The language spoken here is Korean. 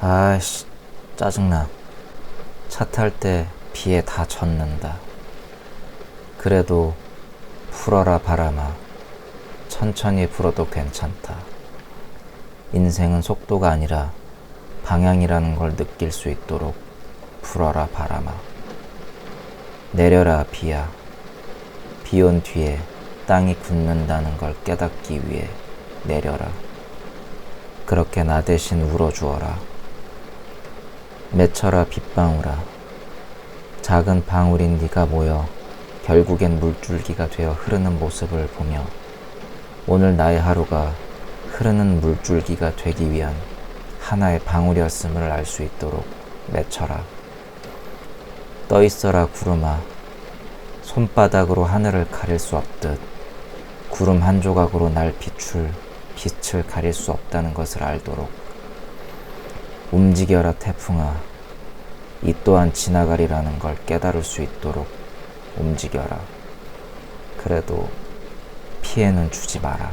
아이씨, 짜증나. 차 탈 때 비에 다 젖는다. 그래도 불어라 바람아. 천천히 불어도 괜찮다. 인생은 속도가 아니라 방향이라는 걸 느낄 수 있도록 불어라 바람아. 내려라 비야. 비온 뒤에 땅이 굳는다는 걸 깨닫기 위해 내려라. 그렇게 나 대신 울어주어라. 맺혀라 빗방울아. 작은 방울인 네가 모여 결국엔 물줄기가 되어 흐르는 모습을 보며 오늘 나의 하루가 흐르는 물줄기가 되기 위한 하나의 방울이었음을 알 수 있도록 맺혀라. 떠 있어라 구름아. 손바닥으로 하늘을 가릴 수 없듯 구름 한 조각으로 날 비출 빛을 가릴 수 없다는 것을 알도록 움직여라 태풍아. 이 또한 지나가리라는 걸 깨달을 수 있도록 움직여라. 그래도 피해는 주지 마라.